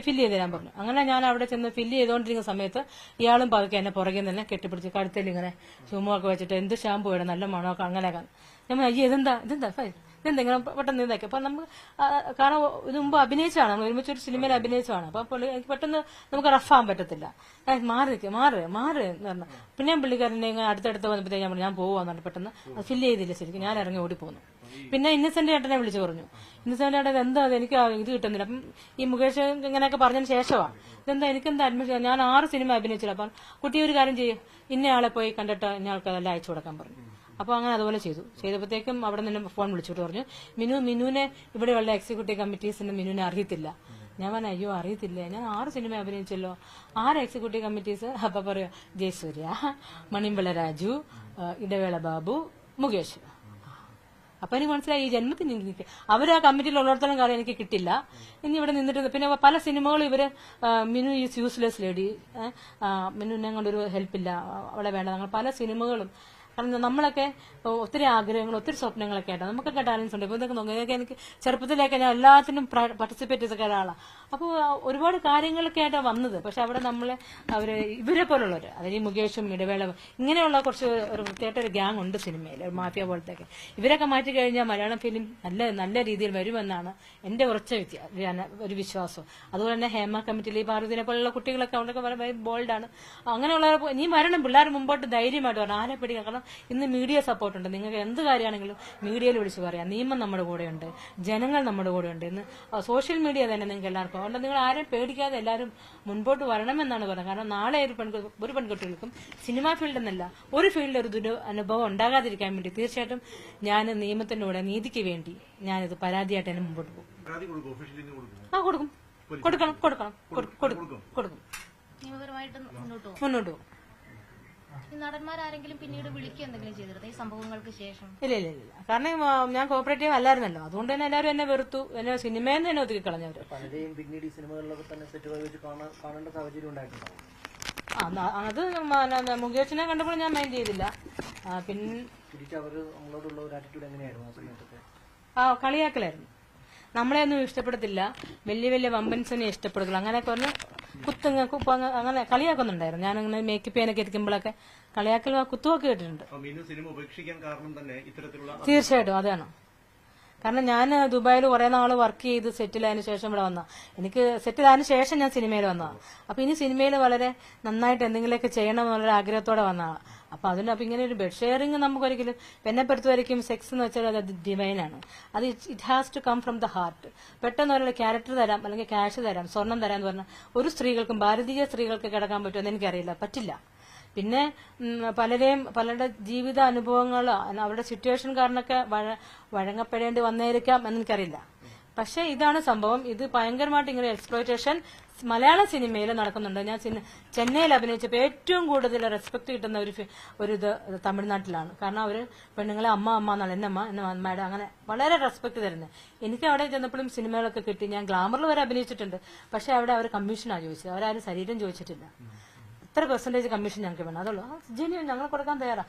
ഫില്ല് ചെയ്ത് തരാൻ പറഞ്ഞു. അങ്ങനെ ഞാൻ അവിടെ ചെന്ന് ഫില്ല് ചെയ്തുകൊണ്ടിരിക്കുന്ന സമയത്ത് ഇയാളും പതുക്കെ എന്നെ പുറകെ തന്നെ കെട്ടിപ്പിടിച്ച് കഴുത്തിൽ ഇങ്ങനെ ചുമ്മാക്കെ വെച്ചിട്ട് എന്ത് ഷാമ്പു ഇടും നല്ല മണമൊക്കെ അങ്ങനെയൊക്കെ. ഞാൻ അയ്യോ ഇതെന്താ ഇതെന്താ? ഇങ്ങനെ പെട്ടെന്ന് ഇതൊക്കെ. അപ്പൊ നമുക്ക് കാരണം ഇത് മുമ്പ് അഭിനയിച്ചാണ് നമ്മൾ ഒരുമിച്ച് ഒരു സിനിമയിൽ അഭിനയിച്ചതാണ്. അപ്പൊ പുള്ളി എനിക്ക് പെട്ടെന്ന് നമുക്ക് റഫാൻ പറ്റത്തില്ല. മാറി നിൽക്കുക മാറ് മാറ് എന്ന് പറഞ്ഞു. പിന്നെ ഞാൻ പുള്ളിക്കാരനെ അടുത്തടുത്ത് വന്നപ്പോഴത്തേക്ക് ഞാൻ ഞാൻ പോവാന്ന് പറഞ്ഞു പെട്ടെന്ന് അത് ഫില്ല് ചെയ്തില്ല ശരിക്കും. ഞാൻ ഇറങ്ങി ഓടിപ്പോന്നു. പോന്നു ഇന്നസെന്റ് ചേട്ടനെ വിളിച്ചു പറഞ്ഞു. ഇന്നസെന്റ് ചേട്ടൻ എന്താ എനിക്ക് ഇത് കിട്ടുന്നില്ല. അപ്പം ഈ മുകേഷ് ഇങ്ങനെയൊക്കെ പറഞ്ഞതിന് ശേഷമാണ് ഇതെന്താ എനിക്കെന്താ അഡ്മിഷൻ ഞാൻ ആറ് സിനിമ അഭിനയിച്ചില്ല. അപ്പം കുട്ടി ഒരു കാര്യം ചെയ്യും. ഇന്നയാളെ പോയി കണ്ടിട്ട് ഇന്നയാൾക്ക് അതെല്ലാം അയച്ചു കൊടുക്കാൻ പറഞ്ഞു. അപ്പൊ അങ്ങനെ അതുപോലെ ചെയ്തു. ചെയ്തപ്പോഴത്തേക്കും അവിടെ നിന്ന് ഫോൺ വിളിച്ചിട്ട് പറഞ്ഞു മിനു മിനുവിനെ ഇവിടെയുള്ള എക്സിക്യൂട്ടീവ് കമ്മിറ്റീസിന്റെ മിനുവിനെ അറിയത്തില്ല. ഞാൻ പറഞ്ഞു അയ്യോ അറിയത്തില്ല. ഞാൻ ആറ് സിനിമ അഭിനയിച്ചല്ലോ. ആറ് എക്സിക്യൂട്ടീവ് കമ്മിറ്റീസ് അപ്പൊ പറയോ ജയസൂര്യ മണിമ്പള രാജു ഇടവേള ബാബു മുകേഷ്. അപ്പൊ എനിക്ക് മനസ്സിലായി ഈ ജന്മത്തിന് എനിക്ക് അവർ ആ കമ്മിറ്റിയിൽ ഉള്ളിടത്തോളം കാലം എനിക്ക് കിട്ടില്ല. ഇനി ഇവിടെ നിന്നിട്ട് പിന്നെ പല സിനിമകളും ഇവർ മിനു ഈസ് യൂസ്ലെസ് ലേഡി മിനുവിനെ കൊണ്ടൊരു ഹെൽപ്പില്ല അവളെ വേണ്ട ഞങ്ങൾ പല സിനിമകളും കാരണം നമ്മളൊക്കെ ഒത്തിരി ആഗ്രഹങ്ങൾ ഒത്തിരി സ്വപ്നങ്ങളൊക്കെ ആയിട്ട് നമുക്കൊക്കെ ടാലൻസ് ഉണ്ട്. ഇപ്പൊ ഇതൊക്കെ നോക്കുക എനിക്ക് ചെറുപ്പത്തിലേക്ക് ഞാൻ എല്ലാത്തിനും പാർട്ടിസിപ്പേറ്റ് ചെയ്തൊക്കെ ഒരാളാണ് അപ്പോൾ ഒരുപാട് കാര്യങ്ങളൊക്കെ ആയിട്ടാണ് വന്നത്. പക്ഷെ അവിടെ നമ്മളെ അവർ ഇവരെ പോലുള്ളവർ അതായത് മുകേഷും ഇടവേള ഇങ്ങനെയുള്ള കുറച്ച് ഒരു ഒരു ഗ്യാങ് ഉണ്ട് സിനിമയിൽ ഒരു മാഫിയ പോലത്തെ ഇവരൊക്കെ മാറ്റി കഴിഞ്ഞാൽ മലയാളം ഫിലിം നല്ല നല്ല രീതിയിൽ വരുമെന്നാണ് എന്റെ ഉറച്ച ഒരു വിശ്വാസം. അതുപോലെ തന്നെ ഹേമ കമ്മിറ്റിയിൽ ഈ പാർവതിനെ പോലുള്ള കുട്ടികളൊക്കെ അവരൊക്കെ വളരെ ബോൾഡാണ് അങ്ങനെയുള്ളവരെ നീ വരണം പിള്ളേർ മുമ്പോട്ട് ധൈര്യമായിട്ട് പറഞ്ഞു ആരെ പേടിക്കാം കാരണം ഇന്ന് മീഡിയ സപ്പോർട്ട് ഉണ്ട് നിങ്ങൾക്ക് എന്ത് കാര്യമാണെങ്കിലും മീഡിയയിൽ വിളിച്ച് പറയാം. നിയമം നമ്മുടെ കൂടെയുണ്ട്. ജനങ്ങൾ നമ്മുടെ കൂടെയുണ്ട് ഇന്ന് സോഷ്യൽ മീഡിയ തന്നെ നിങ്ങൾക്ക് എല്ലാവർക്കും. അതുകൊണ്ട് നിങ്ങൾ ആരെയും പേടിക്കാതെ എല്ലാവരും മുൻപോട്ട് വരണമെന്നാണ് പറയുന്നത് കാരണം നാളെ ഒരു പെൺകു ഒരു പെൺകുട്ടികൾക്കും സിനിമാ ഫീൽഡ് എന്നല്ല ഒരു ഫീൽഡിൽ ഒരു ദുര അനുഭവം ഉണ്ടാകാതിരിക്കാൻ വേണ്ടി തീർച്ചയായിട്ടും ഞാൻ നിയമത്തിന്റെ കൂടെ നീതിക്ക് വേണ്ടി ഞാനിത് പരാതിയായിട്ട് തന്നെ മുമ്പോട്ട് പോകും. ആ കൊടുക്കും. കൊടുക്കണം കൊടുക്കണം. കൊടു- കൊടുക്കും കൊടുക്കും. നിയമപരമായിട്ട് മുന്നോട്ട് പോകും. നടന്മാരാരെങ്കിലും പിന്നീട് വിളിക്കുക എന്തെങ്കിലും ചെയ്തിരുന്നു? ഈ സംഭവങ്ങൾക്ക് ശേഷം? ഇല്ല ഇല്ല ഇല്ല. കാരണം ഞാൻ കോപ്പറേറ്റീവ് അല്ലായിരുന്നല്ലോ. അതുകൊണ്ട് തന്നെ എല്ലാവരും എന്നെ വെറുത്തു. എന്നെ സിനിമയിൽ നിന്ന് തന്നെ ഒതുക്കി കളഞ്ഞവര് പലരെയും പിന്നീട് ഈ സിനിമകളിലൊക്കെ തന്നെ സെറ്റുകൾ വെച്ച് കാണാൻ കാണേണ്ട സാഹചര്യം ഉണ്ടായിട്ടുണ്ടാവും ആ, അത് മുകേഷിനെ കണ്ടപ്പോൾ ഞാൻ മൈൻഡ് ചെയ്തില്ല. പിന്നെ തിരിച്ച് അവർ ഒരു ആറ്റിറ്റ്യൂഡ് എങ്ങനെയായിരുന്നു ആ കളിയാക്കലായിരുന്നു. നമ്മളെ ഒന്നും ഇഷ്ടപ്പെടത്തില്ല. വലിയ വലിയ വമ്പൻസിനെ ഇഷ്ടപ്പെടുക അങ്ങനെയൊക്കെ പറഞ്ഞ് കുത്തുങ്ങ കുപ്പങ്ങ അങ്ങനെ കളിയാക്കുന്നുണ്ടായിരുന്നു. ഞാനിങ്ങനെ മേക്കപ്പ് ചെയ്യാനൊക്കെ ഇരിക്കുമ്പോഴൊക്കെ കളിയാക്കലും ആ കുത്തുമൊക്കെ കേട്ടിട്ടുണ്ട്. തീർച്ചയായിട്ടും അതാണ്. കാരണം ഞാൻ ദുബായിൽ കുറെ നാൾ വർക്ക് ചെയ്ത് സെറ്റിലായതിനു ശേഷം ഇവിടെ വന്ന. എനിക്ക് സെറ്റിലായതിനു ശേഷം ഞാൻ സിനിമയിൽ വന്നതാണ് അപ്പൊ ഇനി സിനിമയിൽ വളരെ നന്നായിട്ട് എന്തെങ്കിലുമൊക്കെ ചെയ്യണം എന്നുള്ള ആഗ്രഹത്തോടെ വന്നതാണ് അപ്പൊ അതിന് അപ്പൊ ഇങ്ങനെ ഒരു ബെഡ് ഷെയറിംഗ് നമുക്ക് ഒരിക്കലും എന്നെ സെക്സ് എന്ന് വെച്ചാൽ അത് ഡിവൈനാണ് അത് it has to come from the heart പെട്ടെന്ന് ഒരാൾ ക്യാരക്ടർ തരാം അല്ലെങ്കിൽ ക്യാഷ് തരാം സ്വർണം തരാം എന്ന് പറഞ്ഞാൽ ഒരു സ്ത്രീകൾക്കും ഭാരതീയ സ്ത്രീകൾക്ക് കിടക്കാൻ പറ്റുമെന്ന് എനിക്കറിയില്ല. പറ്റില്ല. പിന്നെ പലരെയും പലരുടെ ജീവിത അനുഭവങ്ങൾ അവരുടെ സിറ്റുവേഷൻ കാരണമൊക്കെ വഴ- വഴങ്ങപ്പെടേണ്ടി വന്നേരിക്കാം എന്ന് എനിക്കറിയില്ല പക്ഷെ ഇതാണ് സംഭവം. ഇത് ഭയങ്കരമായിട്ട് ഇങ്ങനെ എക്സ്പ്ലോയിറ്റേഷൻ മലയാള സിനിമയിൽ നടക്കുന്നുണ്ട്. ഞാൻ ചെന്നൈയിൽ അഭിനയിച്ചപ്പോൾ ഏറ്റവും കൂടുതൽ റെസ്പെക്ട് കിട്ടുന്ന ഒരു ഒരു ഇത് തമിഴ്നാട്ടിലാണ്. കാരണം അവർ പെണ്ണുങ്ങളെ അമ്മ അമ്മ എന്നാണ് എന്നമ്മ എന്നെ അമ്മയുടെ അങ്ങനെ വളരെ റെസ്പെക്ട് തരുന്നത്. എനിക്ക് അവിടെ ചെന്നപ്പോഴും സിനിമകളൊക്കെ കിട്ടി. ഞാൻ ഗ്ലാമറിൽ വരെ അഭിനയിച്ചിട്ടുണ്ട്. പക്ഷെ അവിടെ അവർ കമ്മീഷനാണ് ചോദിച്ചത്. അവരാരും ശരീരം ചോദിച്ചിട്ടില്ല. ഇത്ര പെർസെന്റേജ് കമ്മീഷൻ ഞങ്ങൾക്ക് വേണം? അതുള്ളൂ ജെന്യൂൻ ഞങ്ങൾ കൊടുക്കാൻ തയ്യാറാ.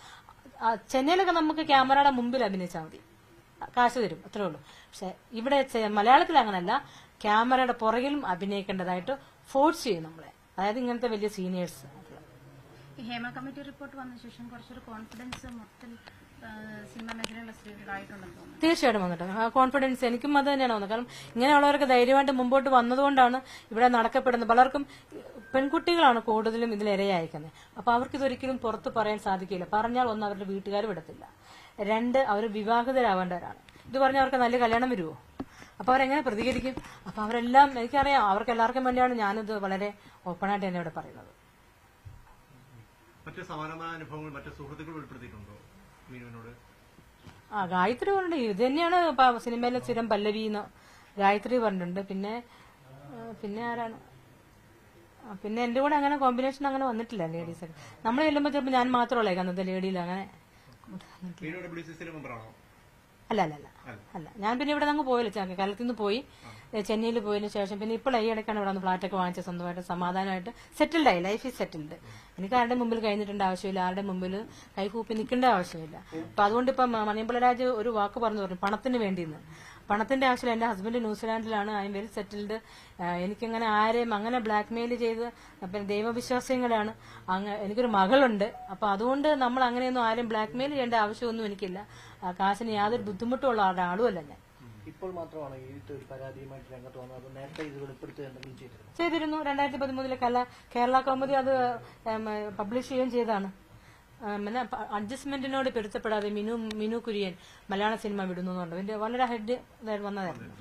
ചെന്നൈയിലൊക്കെ നമുക്ക് ക്യാമറയുടെ മുമ്പിൽ അഭിനയിച്ചാൽ മതി. കാശ് തരും അത്രേ ഉള്ളൂ. പക്ഷെ ഇവിടെ മലയാളത്തിൽ അങ്ങനല്ല. ക്യാമറയുടെ പുറകിലും അഭിനയിക്കേണ്ടതായിട്ട് ഫോഴ്സ് ചെയ്യും നമ്മളെ. അതായത് ഇങ്ങനത്തെ വലിയ സീനിയേഴ്സ് ഹേമ കമ്മിറ്റി റിപ്പോർട്ട് വന്ന ശേഷം കുറച്ചൊരു കോൺഫിഡൻസ് മൊത്തം സിനിമാ മേഖലയിലുള്ള സ്ത്രീകൾക്കായിട്ടുണ്ടെന്ന് തോന്നുന്നു. തീർച്ചയായിട്ടും വന്നിട്ടുണ്ട്. ആ കോൺഫിഡൻസ് എനിക്കും അത് തന്നെയാണ് വന്നത്. കാരണം ഇങ്ങനെയുള്ളവർക്ക് ധൈര്യമായിട്ട് മുമ്പോട്ട് വന്നതുകൊണ്ടാണ് ഇവിടെ നടക്കപ്പെടുന്നത്. പലർക്കും പെൺകുട്ടികളാണ് കൂടുതലും ഇതിൽ ഇരയായിരിക്കുന്നത്. അപ്പൊ അവർക്ക് ഇതൊരിക്കലും പുറത്ത് പറയാൻ സാധിക്കില്ല. പറഞ്ഞാൽ ഒന്ന് അവരുടെ വീട്ടുകാർ വിടത്തില്ല. രണ്ട് അവർ വിവാഹിതരാവേണ്ടവരാണ്. ഇത് പറഞ്ഞാൽ അവർക്ക് നല്ല കല്യാണം വരുമോ അപ്പൊ അവരെങ്ങനെ പ്രതികരിക്കും? അപ്പൊ അവരെല്ലാം എനിക്കറിയാം അവർക്ക് എല്ലാവർക്കും വേണ്ടിയാണ് ഞാനിത് വളരെ ഓപ്പണായിട്ട് തന്നെ ഇവിടെ പറയുന്നത്. മറ്റ് സമാനമായ അനുഭവങ്ങൾ മറ്റ് സുഹൃത്തുക്കൾ ഉൾപ്പെടുത്തിയിട്ടുണ്ടോ? മീനുവിനോട്? ആ ഗായത്രി പറഞ്ഞിട്ടുണ്ട്. ഇത് തന്നെയാണ് സിനിമയിലെ സ്ഥിരം പല്ലവി എന്ന് ഗായത്രി പറഞ്ഞിട്ടുണ്ട്. പിന്നെ പിന്നെ ആരാണ്? പിന്നെ എന്റെ കൂടെ അങ്ങനെ കോമ്പിനേഷൻ അങ്ങനെ വന്നിട്ടില്ല ലേഡീസ് ഒക്കെ. നമ്മൾ ചെല്ലുമ്പോൾ ചിലപ്പോൾ ഞാൻ മാത്രമല്ലേ അന്നത്തെ ലേഡിയിൽ അങ്ങനെ അല്ല അല്ല അല്ല. അല്ല. ഞാൻ പിന്നെ ഇവിടെ അങ്ങ് പോയില്ല. ചെ- കേരളത്തിൽ നിന്ന് പോയി ചെന്നൈയിൽ പോയതിനു ശേഷം പിന്നെ ഇപ്പോൾ ഈ ഇടയ്ക്കാണ് ഇവിടെ ഫ്ലാറ്റൊക്കെ വാങ്ങിച്ച സ്വന്തമായിട്ട്. സമാധാനമായിട്ട് സെറ്റിൽഡ് ആയി. ലൈഫ് ഈസ് സെറ്റിൽഡ് എനിക്ക് ആരുടെ മുമ്പിൽ കഴിഞ്ഞിട്ടുണ്ട് ആവശ്യമില്ല. ആരുടെ മുമ്പിൽ കൈകൂപ്പി നിൽക്കേണ്ട ആവശ്യമില്ല. അപ്പൊ അതുകൊണ്ട് ഇപ്പം മണിയമ്പളരാജ് ഒരു വാക്ക് പറഞ്ഞു പറഞ്ഞു. പണത്തിന് വേണ്ടിയെന്ന് പണത്തിന്റെ ആവശ്യമില്ല. എന്റെ ഹസ്ബൻഡ് ന്യൂസിലാൻഡിലാണ്. ഐ എം വെരി സെറ്റിൽഡ് എനിക്കങ്ങനെ ആരെയും അങ്ങനെ ബ്ലാക്ക് മെയിൽ ചെയ്ത് പിന്നെ ദൈവവിശ്വാസങ്ങളാണ് എനിക്കൊരു മകളുണ്ട്. അപ്പൊ അതുകൊണ്ട് നമ്മൾ അങ്ങനെയൊന്നും ആരും ബ്ലാക്ക് മെയിൽ ചെയ്യേണ്ട ആവശ്യമൊന്നും എനിക്കില്ല. കാശിന് യാതൊരു ബുദ്ധിമുട്ടുള്ള ആളുമല്ല ഞാൻ. ഇപ്പോൾ മാത്രമാണ് ഈ ഒരു പരാതിയുമായിട്ട് രംഗത്ത് വന്നത്. അത് നേരത്തെ ഇത് വെളിപ്പെടുത്തുക എന്തെങ്കിലും ചെയ്തിരുന്നു? ചെയ്തിരുന്നു. രണ്ടായിരത്തി പതിമൂന്നിലെ കല കേരള കൗമുദി അത് പബ്ലിഷ് ചെയ്യുകയും ചെയ്താണ് പിന്നെ അഡ്ജസ്റ്റ്മെന്റിനോട് പെരുത്തപ്പെടാതെ മിനു മിനു കുര്യൻ മലയാള സിനിമ വിടുന്നു ഇതിന്റെ വളരെ ഹെഡ് വന്നതായിരുന്നു.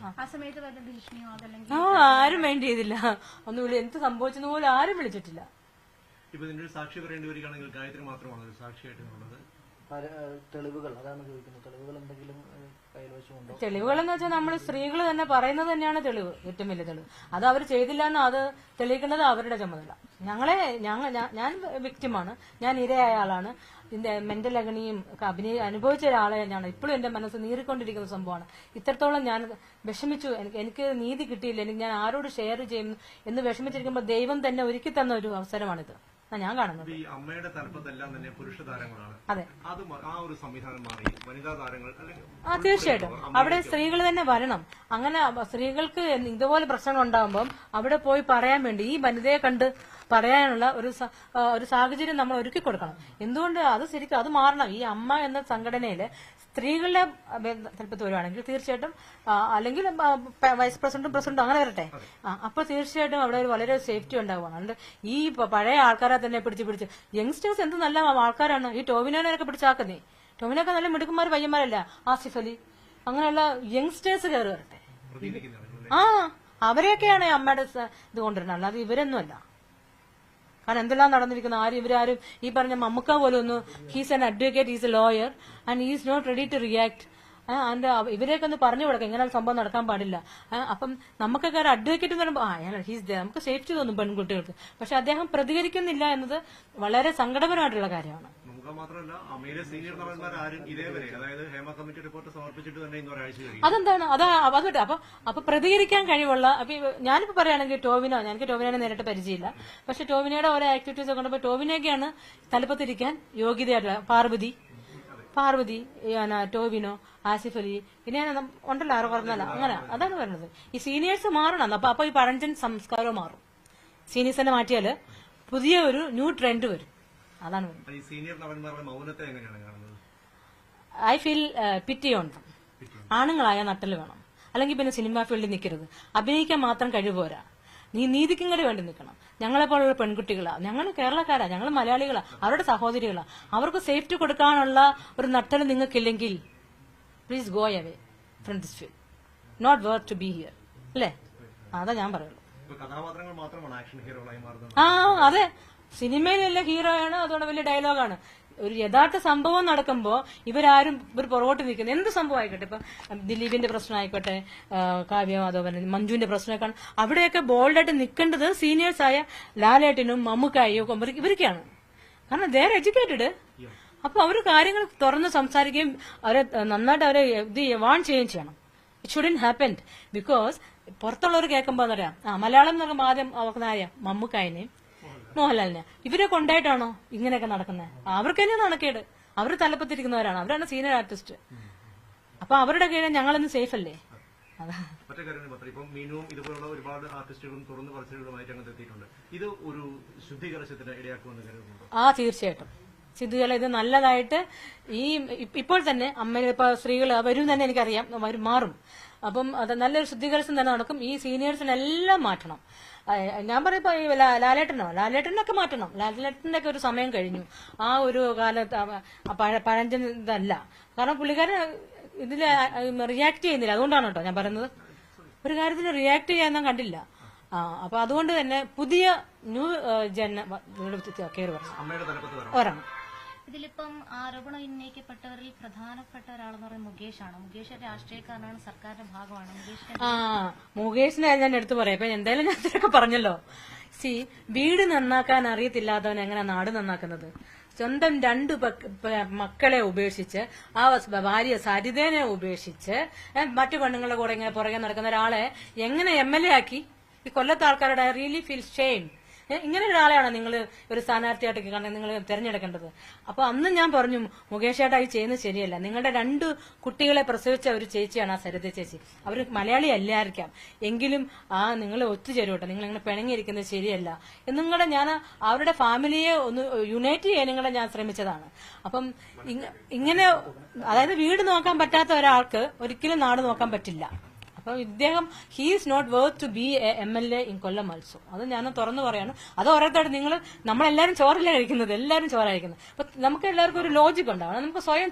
ആ. ആരും മൈൻഡ് ചെയ്തില്ല. ഒന്നുമില്ല. എന്ത് സംഭവിച്ചെന്ന് പോലും ആരും വിളിച്ചിട്ടില്ല. ഇപ്പൊ ഇതിന്റെ ഒരു സാക്ഷി പറയേണ്ടി വരികയാണെങ്കിൽ ഗായത്രി മാത്രമാണ് സാക്ഷിയായിട്ട് തെളിവുകൾ അതാണ് ചോദിക്കുന്നത്. തെളിവുകൾ എന്തെങ്കിലും കൈവശമുണ്ടോ തെളിവുകൾ എന്ന് വെച്ചാൽ നമ്മൾ സ്ത്രീകൾ തന്നെ പറയുന്നത് തന്നെയാണ് തെളിവ് ഏറ്റവും വലിയ തെളിവ്. അത് അവർ ചെയ്തില്ല എന്ന് അത് തെളിയിക്കുന്നത് അവരുടെ ചുമതല. ഞങ്ങളെ ഞങ്ങൾ ഞാൻ വ്യക്തിമാണ്. ഞാൻ ഇരയായ ആളാണ്. ഇതിന്റെ മെന്റൽ അഗണിയും അഭിനയ അനുഭവിച്ച ഒരാളെ ഞാൻ ഇപ്പോഴും എന്റെ മനസ്സ് നീറിക്കൊണ്ടിരിക്കുന്ന സംഭവമാണ്. ഇത്രത്തോളം ഞാൻ വിഷമിച്ചു. എനിക്ക് എനിക്ക് നീതി കിട്ടിയില്ല. എനിക്ക് ഞാൻ ആരോട് ഷെയർ ചെയ്യും എന്ന് വിഷമിച്ചിരിക്കുമ്പോൾ ദൈവം തന്നെ ഒരുക്കി തന്ന ഒരു അവസരമാണിത്. ഞാൻ കാണുന്നത് ഈ അമ്മയുടെ തലപ്പത്തെല്ലാം തന്നെ പുരുഷ താരങ്ങളാണ്. അതെ. അത് ആ ഒരു സംവിധാനം മാറി. വനിതാ താരങ്ങൾ ആ തീർച്ചയായിട്ടും. അവിടെ സ്ത്രീകൾ തന്നെ വരണം. അങ്ങനെ സ്ത്രീകൾക്ക് ഇതുപോലെ പ്രശ്നങ്ങൾ ഉണ്ടാകുമ്പോൾ അവിടെ പോയി പറയാൻ വേണ്ടി ഈ വനിതയെ കണ്ട് പറയാനുള്ള ഒരു ഒരു സാഹചര്യം നമ്മൾ ഒരുക്കി കൊടുക്കണം എന്തുകൊണ്ട് അത് ശരിക്കും അത് മാറണം? ഈ അമ്മ എന്ന സംഘടനയിൽ സ്ത്രീകളുടെ ചിലപ്പോൾ വരുവാണെങ്കിൽ തീർച്ചയായിട്ടും അല്ലെങ്കിൽ വൈസ് പ്രസിഡന്റും പ്രസിഡന്റും അങ്ങനെ വരട്ടെ. അപ്പൊ തീർച്ചയായിട്ടും അവിടെ ഒരു വളരെ സേഫ്റ്റി ഉണ്ടാവുകയാണ്. അതുകൊണ്ട് ഈ പഴയ ആൾക്കാരെ തന്നെ പിടിച്ച് പിടിച്ച് യങ്സ്റ്റേഴ്സ് എന്ത് നല്ല ആൾക്കാരാണ്. ഈ ടോവിനോനൊക്കെ പിടിച്ചാക്കുന്നേ. ടോവിനൊക്കെ നല്ല മിടുക്കന്മാർ പയ്യന്മാരല്ല? ആസിഫ് അലി. അങ്ങനെയുള്ള യങ്സ്റ്റേഴ്സ് കയറി വരട്ടെ. ആ അവരെയൊക്കെയാണ് അമ്മയുടെ ഇത് കൊണ്ടുവരുന്നത്. അല്ലാതെ ഇവരൊന്നുമല്ല. കാരണം എന്തെല്ലാം നടന്നിരിക്കുന്നു? ആരും ഇവരാരും ഈ പറഞ്ഞ മമ്മുക്ക പോലെ ഒന്ന് he's an advocate is a lawyer and he's not ready to react അതിന്റെ ഇവരെയൊക്കെ ഒന്ന് പറഞ്ഞു കൊടുക്കാം. ഇങ്ങനെ സംഭവം നടക്കാൻ പാടില്ല. അപ്പം നമുക്കൊക്കെ ഒരു അഡ്വക്കേറ്റ് എന്ന് പറയുമ്പോൾ ഹീസ് നമുക്ക് സേഫ്റ്റി തോന്നും പെൺകുട്ടികൾക്ക്. പക്ഷെ അദ്ദേഹം പ്രതികരിക്കുന്നില്ല എന്നത് വളരെ സങ്കടപരമായിട്ടുള്ള കാര്യമാണ്. മാത്രമല്ല അമ്മയിലെ സീനിയർ ആരും ഇതേവരെ അതായത് ഹേമ കമ്മിറ്റി റിപ്പോർട്ട് സമർപ്പിച്ചിട്ട് തന്നെ ഇന്ന് അതെന്താണ്? അതാ അതുകൊണ്ട് അപ്പൊ അപ്പൊ പ്രതികരിക്കാൻ കഴിവുള്ള അപ്പൊ ഞാനിപ്പോ പറയുകയാണെങ്കിൽ ടോവിനോ എനിക്ക് ടോവിനോനെ നേരിട്ട് പരിചയമില്ല. പക്ഷെ ടോവിനോയുടെ ഓരോ ആക്ടിവിറ്റീസ് ഒക്കെ കണ്ടപ്പോൾ ടോവിനൊക്കെയാണ് തലപ്പത്തിരിക്കാൻ യോഗ്യതയായിട്ടുള്ള പാർവതി പാർവതി ടോവിനോ ആസിഫ് അലി പിന്നെ ഉണ്ടല്ലോ ആരോ പറഞ്ഞല്ല അങ്ങനെ അതാണ് പറയുന്നത്. ഈ സീനിയേഴ്സ് മാറണം അപ്പൊ അപ്പൊ ഈ പഴഞ്ചൻ സംസ്കാരവും മാറും. സീനിയേഴ്സിനെ മാറ്റിയാൽ പുതിയ ഒരു ന്യൂ ട്രെൻഡ് വരും. അതാണ് ഐ ഫീൽ പിറ്റി ഉണ്ട് ആണുങ്ങളായ നട്ടൽ വേണം. അല്ലെങ്കിൽ പിന്നെ സിനിമാ ഫീൽഡിൽ നിൽക്കരുത് അഭിനയിക്കാൻ മാത്രം കഴിവുപോരാ. നീ നീതിക്കും കൂടി വേണ്ടി നിൽക്കണം ഞങ്ങളെ പോലുള്ള പെൺകുട്ടികളാ. ഞങ്ങൾ കേരളക്കാരാ. ഞങ്ങൾ മലയാളികളാ. അവരുടെ സഹോദരികളാ. അവർക്ക് സേഫ്റ്റി കൊടുക്കാനുള്ള ഒരു നട്ടൽ നിങ്ങൾക്കില്ലെങ്കിൽ please go away from this field not worth to be here അല്ലേ? അതാ ഞാൻ പറയുള്ളൂ. ആ അതെ. സിനിമയിലല്ല ഹീറോയാണ് അതുകൊണ്ട് വലിയ ഡയലോഗാണ് ഒരു യഥാർത്ഥ സംഭവം നടക്കുമ്പോൾ ഇവരാരും ഇവർ പുറകോട്ട് നിൽക്കുന്നത് എന്ത് സംഭവം ആയിക്കോട്ടെ? ഇപ്പൊ ദിലീപിന്റെ പ്രശ്നം ആയിക്കോട്ടെ ആ, കാവ്യ മാധവൻ മഞ്ജുവിന്റെ പ്രശ്നമൊക്കെ അവിടെയൊക്കെ ബോൾഡായിട്ട് നിൽക്കേണ്ടത് സീനിയേഴ്സ് ആയ ലാലേട്ടനും മമ്മൂക്കായും ഇവർക്കാണ് കാരണം ദേർ എഡ്യൂക്കേറ്റഡ് അപ്പൊ അവർ കാര്യങ്ങൾ തുറന്ന് സംസാരിക്കുകയും അവരെ നന്നായിട്ട് അവരെ ഇത് വാൺ ചെയ്യുകയും ചെയ്യണം. ഇറ്റ് ഷുഡൻ ഹാപ്പൻ ബിക്കോസ് പുറത്തുള്ളവർ കേൾക്കുമ്പോൾ അറിയാം ആ മലയാളം എന്ന് പറയുമ്പോൾ ആദ്യം അവർക്ക് മമ്മൂക്കായനെയും മോഹൻലാലിനെ ഇവരെ കൊണ്ടായിട്ടാണോ ഇങ്ങനെയൊക്കെ നടക്കുന്നത് അവർക്ക് തന്നെ നടക്കേട്. അവർ തലപ്പത്തിരിക്കുന്നവരാണ്. അവരാണ് സീനിയർ ആർട്ടിസ്റ്റ്. അപ്പൊ അവരുടെ കീഴിൽ ഞങ്ങളൊന്നും സേഫ് അല്ലേ അതാ. മറ്റേ കാര്യം പത്രം ഇപ്പം മീനുവും ഇതുപോലുള്ള ഒരുപാട് ആർട്ടിസ്റ്റുകളും തുറന്നു പറച്ചിലുകളുമായിട്ട് അങ്ങ് എത്തിയിട്ടുണ്ട്. ഇത് ഒരു ശുദ്ധീകരണത്തിന് ഇടയാക്കുമെന്ന് കരുതുന്നുണ്ടോ? ആ തീർച്ചയായിട്ടും. സിദ്ധുകല ഇത് നല്ലതായിട്ട് ഈ ഇപ്പോൾ തന്നെ അമ്മ ഇപ്പൊ സ്ത്രീകൾ വരും തന്നെ എനിക്കറിയാം. മാറും. അപ്പം അത് നല്ലൊരു ശുദ്ധീകരണം തന്നെ നടക്കും. ഈ സീനിയേഴ്സിനെല്ലാം മാറ്റണം. ഞാൻ പറയപ്പോ ഈ ലാലേട്ടനോ? ലാലേട്ടനൊക്കെ മാറ്റണം. ലാലേട്ടന്റെ ഒക്കെ ഒരു സമയം കഴിഞ്ഞു. ആ ഒരു കാലത്ത് പഴഞ്ചൻ ഇതല്ല. കാരണം പുള്ളിക്കാരൻ ഇതിൽ റിയാക്ട് ചെയ്യുന്നില്ല. അതുകൊണ്ടാണ് കേട്ടോ ഞാൻ പറയുന്നത്. ഒരു കാര്യത്തിന് റിയാക്ട് ചെയ്യാൻ ഞാൻ കണ്ടില്ല. ആ അപ്പൊ അതുകൊണ്ട് തന്നെ പുതിയ ന്യൂ ജന കയറി പറഞ്ഞു വരണം. ഇതിലിപ്പം ആരോപണം ഉന്നയിക്കപ്പെട്ടവരിൽ പ്രധാനപ്പെട്ട ഒരാളെന്ന് പറയുന്നത് മുകേഷാണ്. മുകേഷ് രാഷ്ട്രീയക്കാരനാണ് സർക്കാരിന്റെ ഭാഗമാണ്. ആ മുകേഷിനെ ഞാൻ എടുത്തു പറയാം. ഇപ്പൊ എന്തായാലും ഞാൻ ഇതൊക്കെ പറഞ്ഞല്ലോ. സി വീട് നന്നാക്കാൻ അറിയത്തില്ലാത്തവൻ എങ്ങനെ നാട് നന്നാക്കുന്നത്? സ്വന്തം രണ്ടു മക്കളെ ഉപേക്ഷിച്ച് ആ ഭാര്യ സരിതേനെ ഉപേക്ഷിച്ച് മറ്റു പെണ്ണുങ്ങളുടെ കൂടെ ഇങ്ങനെ പുറകെ നടക്കുന്ന ഒരാളെ എങ്ങനെ എം എൽ എ ആക്കി? ഈ കൊല്ലത്തെ ആൾക്കാരുടെ റിയലി ഫീൽ ഷെയിം. ഇങ്ങനെ ഒരാളെയാണ് നിങ്ങൾ ഒരു സ്ഥാനാർത്ഥിയായിട്ട് കാണാൻ നിങ്ങൾ തിരഞ്ഞെടുക്കേണ്ടത്. അപ്പൊ അന്ന് ഞാൻ പറഞ്ഞു മുകേഷ് ചേട്ടായി ചെയ്യുന്നത് ശരിയല്ല. നിങ്ങളുടെ രണ്ട് കുട്ടികളെ പ്രസവിച്ച ഒരു ചേച്ചിയാണ് ആ സരിത ചേച്ചി. അവർ മലയാളി അല്ലായിരിക്കാം. എങ്കിലും ആ നിങ്ങൾ ഒത്തുചേരൂട്ടെ നിങ്ങൾ ഇങ്ങനെ പിണങ്ങിയിരിക്കുന്നത് ശരിയല്ല. എന്നുകൂടെ ഞാൻ അവരുടെ ഫാമിലിയെ ഒന്ന് യുണൈറ്റ് ചെയ്യാൻ നിങ്ങളെ ഞാൻ ശ്രമിച്ചതാണ്. അപ്പം ഇങ്ങനെ അതായത് വീട് നോക്കാൻ പറ്റാത്ത ഒരാൾക്ക് ഒരിക്കലും നാട് നോക്കാൻ പറ്റില്ല. അപ്പൊ ഇദ്ദേഹം he's not worth to be A M L A in Kollam മത്സോ അത് ഞാൻ തുറന്നു പറയാണ്. അത് ഓരോരുത്തരുടെ നിങ്ങൾ നമ്മളെല്ലാവരും ചോറല്ല കഴിക്കുന്നത് എല്ലാവരും ചോറ കഴിക്കുന്നത്. അപ്പൊ നമുക്ക് എല്ലാവർക്കും ഒരു ലോജിക് ഉണ്ടാവണം. നമുക്ക് സ്വയം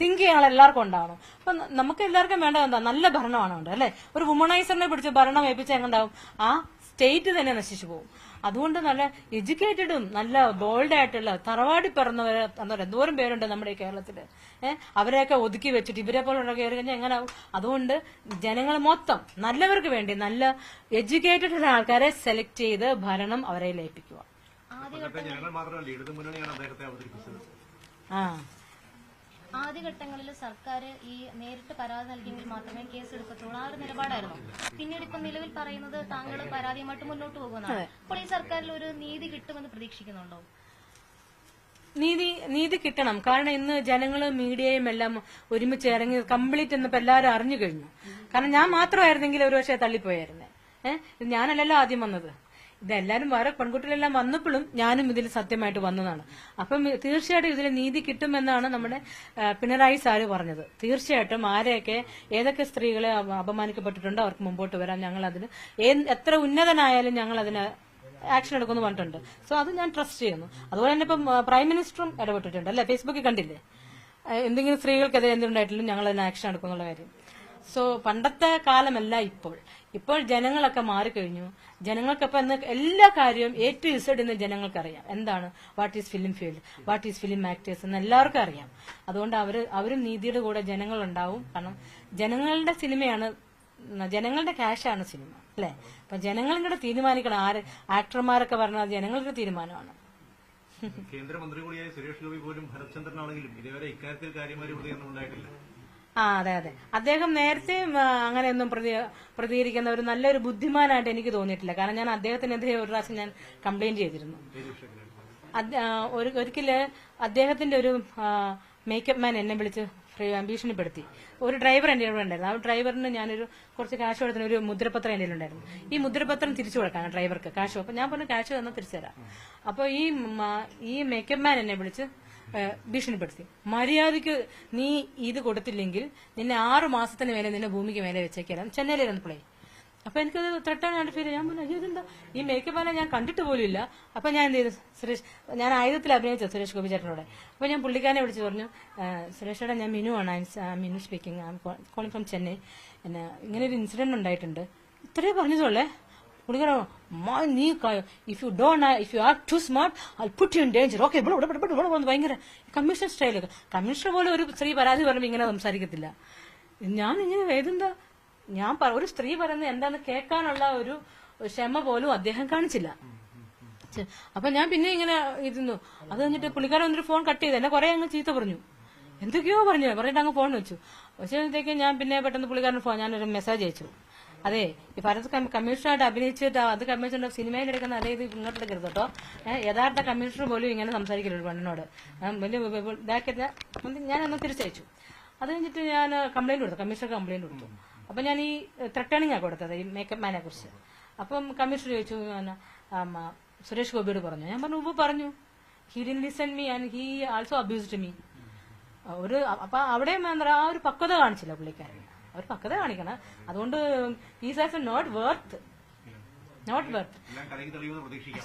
തിങ്ക് ചെയ്യാനുള്ള എല്ലാവർക്കും ഉണ്ടാവണം. അപ്പൊ നമുക്ക് എല്ലാവർക്കും വേണ്ടത് എന്താ? നല്ല ഭരണമാണ് വേണ്ടത് അല്ലെ? ഒരു വുമണൈസറിനെ പിടിച്ച് ഭരണം ഏൽപ്പിച്ച ഉണ്ടാവും ആ സ്റ്റേറ്റ് തന്നെ നശിച്ചു പോകും. അതുകൊണ്ട് നല്ല എഡ്യൂക്കേറ്റഡും നല്ല ബോൾഡ് ആയിട്ടുള്ള തറവാടി പിറന്നവർ എന്താ പറയുക എന്തോരം പേരുണ്ട് നമ്മുടെ ഈ കേരളത്തിൽ ഏഹ് അവരെയൊക്കെ ഒതുക്കി വെച്ചിട്ട് ഇവരെ പോലെ കയറി കഴിഞ്ഞാൽ എങ്ങനെ ആവും അതുകൊണ്ട് ജനങ്ങൾ മൊത്തം നല്ലവർക്ക് വേണ്ടി നല്ല എഡ്യൂക്കേറ്റഡ് ആൾക്കാരെ സെലക്ട് ചെയ്ത് ഭരണം അവരെ ലയിപ്പിക്കുക. ആ. ആദ്യഘട്ടങ്ങളിൽ സർക്കാർ ഈ നേരിട്ട് പരാതി നൽകിയെങ്കിൽ മാത്രമേ കേസ് എടുക്കത്തുള്ളൂ ആ ഒരു നിലപാടായിരുന്നു. പിന്നീട് ഇപ്പം നിലവിൽ പറയുന്നത് താങ്കൾ പരാതിയുമായിട്ട് മുന്നോട്ട് പോകുന്നതാണ്. അപ്പോൾ ഈ സർക്കാരിൽ ഒരു നീതി കിട്ടുമെന്ന് പ്രതീക്ഷിക്കുന്നുണ്ടോ? നീതി നീതി കിട്ടണം. കാരണം ഇന്ന് ജനങ്ങളും മീഡിയയും എല്ലാം ഒരുമിച്ച് ഇറങ്ങി കംപ്ലീറ്റ് എന്നിപ്പോ എല്ലാവരും അറിഞ്ഞു കഴിഞ്ഞു. കാരണം ഞാൻ മാത്രമായിരുന്നെങ്കിൽ ഒരു പക്ഷേ തള്ളിപ്പോയായിരുന്നേ. ഏഹ് ഇത് ഞാനല്ലല്ലോ ആദ്യം വന്നത്. ഇതെല്ലാരും വേറെ പെൺകുട്ടികളെല്ലാം വന്നപ്പോഴും ഞാനും ഇതിൽ സത്യമായിട്ട് വന്നതാണ്. അപ്പം തീർച്ചയായിട്ടും ഇതിൽ നീതി കിട്ടുമെന്നാണ് നമ്മുടെ പിണറായി സാറ് പറഞ്ഞത്. തീർച്ചയായിട്ടും ആരെയൊക്കെ ഏതൊക്കെ സ്ത്രീകളെ അപ- അപമാനിക്കപ്പെട്ടിട്ടുണ്ടോ അവർക്ക് മുമ്പോട്ട് വരാം ഞങ്ങൾ അതിന് എത്ര ഉന്നതനായാലും ഞങ്ങൾ അതിന് ആക്ഷൻ എടുക്കുമെന്ന് പറഞ്ഞിട്ടുണ്ട്. സോ അത് ഞാൻ ട്രസ്റ്റ് ചെയ്യുന്നു. അതുപോലെ തന്നെ ഇപ്പം പ്രൈം മിനിസ്റ്ററും ഇടപെട്ടിട്ടുണ്ട്. അല്ലെ? ഫേസ്ബുക്കിൽ കണ്ടില്ലേ? എന്തെങ്കിലും സ്ത്രീകൾക്കെതിരെ എന്തുണ്ടായിട്ടില്ല ഞങ്ങൾ അതിന് ആക്ഷൻ എടുക്കുന്നുള്ള കാര്യം. സോ പണ്ടത്തെ കാലമല്ല ഇപ്പോൾ. ഇപ്പോൾ ജനങ്ങളൊക്കെ മാറിക്കഴിഞ്ഞു. ജനങ്ങൾക്കപ്പം ഇന്ന് എല്ലാ കാര്യവും എ ടു ഇസഡ് എന്ന് ജനങ്ങൾക്കറിയാം. എന്താണ്? What is film field what is film actors എന്ന് എല്ലാവർക്കും അറിയാം. അതുകൊണ്ട് അവർ അവരും നീതിയുടെ കൂടെ ജനങ്ങളുണ്ടാവും. കാരണം ജനങ്ങളുടെ സിനിമയാണ് ജനങ്ങളുടെ ക്യാഷാണ് സിനിമ. അല്ലേ? അപ്പൊ ജനങ്ങളും കൂടെ തീരുമാനിക്കണം. ആര് ആക്ടർമാരൊക്കെ പറഞ്ഞാൽ ജനങ്ങളുടെ തീരുമാനമാണ്. കേന്ദ്രമന്ത്രി കൂടിയായ സുരേഷ് ഗോപി പോലും ഭരത്ചന്ദ്രനാണെങ്കിലും ഇതുവരെ ഇക്കാര്യത്തിൽ കാര്യമായി ഉണ്ടായിട്ടില്ല. ആ അതെ അതെ. അദ്ദേഹം നേരത്തെ അങ്ങനെയൊന്നും പ്രതി പ്രതികരിക്കുന്ന ഒരു നല്ലൊരു ബുദ്ധിമാനായിട്ട് എനിക്ക് തോന്നിയിട്ടില്ല. കാരണം ഞാൻ അദ്ദേഹത്തിനെതിരെ ഒരു പ്രാവശ്യം ഞാൻ കംപ്ലൈന്റ് ചെയ്തിരുന്നു. ഒരു ഒരിക്കൽ അദ്ദേഹത്തിന്റെ ഒരു മേക്കപ്പ് മാൻ എന്നെ വിളിച്ച് ഭീഷണിപ്പെടുത്തി. ഒരു ഡ്രൈവർ എന്റെ കൂടെ ഉണ്ടായിരുന്നു. ആ ഡ്രൈവറിന് ഞാനൊരു കുറച്ച് കാശ് കൊടുത്തിന് ഒരു മുദ്രപത്രം എന്റെ ഉണ്ടായിരുന്നു ഈ മുദ്രപത്രം തിരിച്ചു കൊടുക്കാൻ ഡ്രൈവർക്ക് കാശ് അപ്പൊ ഞാൻ പറഞ്ഞു കാശ് തന്നാൽ തിരിച്ചു തരാം. അപ്പൊ ഈ ഈ മേക്കപ്പ് മാൻ എന്നെ വിളിച്ച് ഭീഷണിപ്പെടുത്തി. മര്യാദയ്ക്ക് നീ ഇത് കൊടുത്തില്ലെങ്കിൽ നിന്നെ ആറു മാസത്തിന് മേലെ നിന്നെ ഭൂമിക്ക് മേലെ വെച്ചേക്കാം ചെന്നൈയിലാണ് പ്ലേ അപ്പൊ എനിക്കത് ത്രട്ടാനായിട്ട് ഫീൽ ഞാൻ പറഞ്ഞു ഇതെന്താ? ഈ മേക്കപ്പ് ആനെ ഞാൻ കണ്ടിട്ട് പോലും ഇല്ല. അപ്പൊ ഞാൻ എന്ത് ചെയ്തു? സുരേഷ് ഞാൻ ആയുധത്തിൽ അഭിനയിച്ചു സുരേഷ് ഗോപി ചേട്ടനോട്. അപ്പൊ ഞാൻ പുള്ളിക്കാരനെ വിളിച്ചു പറഞ്ഞു സുരേഷ് ചേട്ടാ ഞാൻ മിനു ആണ്. Minu speaking calling from Chennai ഇങ്ങനെ ഒരു ഇൻസിഡന്റ് ഉണ്ടായിട്ടുണ്ട്. ഇത്രേ പറഞ്ഞതുള്ളേ? പുള്ളിക്കാരോ മാ നീ if you don't if you are too smart I put you in danger okay ഇവിടെ ഇവിടെ ഇവിടെ ഇവിടെ വന്ന് ഭയങ്കര കമ്മീഷൻ സ്റ്റൈലൊക്കെ കമ്മീഷണർ പോലെ ഒരു സ്ത്രീ പരാതി പറയുമ്പോൾ ഇങ്ങനെ സംസാരിക്കത്തില്ല. ഞാൻ ഇങ്ങനെ വേദന ഞാൻ ഒരു സ്ത്രീ പറയുന്നത് എന്താന്ന് കേൾക്കാനുള്ള ഒരു ക്ഷമ പോലും അദ്ദേഹം കാണിച്ചില്ല. അപ്പൊ ഞാൻ പിന്നെ ഇങ്ങനെ ഇരുന്നു. അത് കഴിഞ്ഞിട്ട് പുള്ളിക്കാരൻ വന്നിട്ട് ഫോൺ കട്ട് ചെയ്ത് എന്നെ കുറെ അങ്ങ് ചീത്ത പറഞ്ഞു. എന്തൊക്കെയോ പറഞ്ഞു പറഞ്ഞിട്ട് അങ്ങ് ഫോൺ വെച്ചു. പക്ഷേക്ക് ഞാൻ പിന്നെ പെട്ടെന്ന് പുള്ളിക്കാരൻ ഫോൺ ഞാനൊരു മെസ്സേജ് അയച്ചു. അതെ ഈ കം- കമ്മീഷണറായിട്ട് അഭിനയിച്ചിട്ട് അത് കമ്മീഷണർ സിനിമയിൽ എടുക്കുന്ന അതേ ഇത് ഇങ്ങോട്ട് എടുക്കരുത് കേട്ടോ. യഥാർത്ഥ കമ്മീഷണർ പോലും ഇങ്ങനെ സംസാരിക്കില്ല ഒരു പെണ്ണിനോട്. വലിയ വ- വ- ഇതാക്കി ഞാൻ ഒന്ന് തിരിച്ചയച്ചു. അത് കഴിഞ്ഞിട്ട് ഞാൻ കംപ്ലൈന്റ് കൊടുത്തു കമ്മീഷണർ കംപ്ലൈന്റ് കൊടുത്തു. അപ്പൊ ഞാൻ ഈ ത്രട്ടേണിംഗ് ആ കൊടുത്തത് ഈ മേക്കപ്പ് മാനെ കുറിച്ച്. അപ്പം കമ്മീഷണർ ചോദിച്ചു സുരേഷ് ഗോപിയോട് പറഞ്ഞു. ഞാൻ പറഞ്ഞു ഉപ്പ് പറഞ്ഞു. He didn't listen me and he also abused me ഒരു അപ്പൊ അവിടെ എന്താ ആ ഒരു പക്വത കാണിച്ചില്ല പുള്ളിക്കാരൻ അവർ പക്കത കാണിക്കണം അതുകൊണ്ട് is as a not worth not worth പ്രതീക്ഷിക്കാം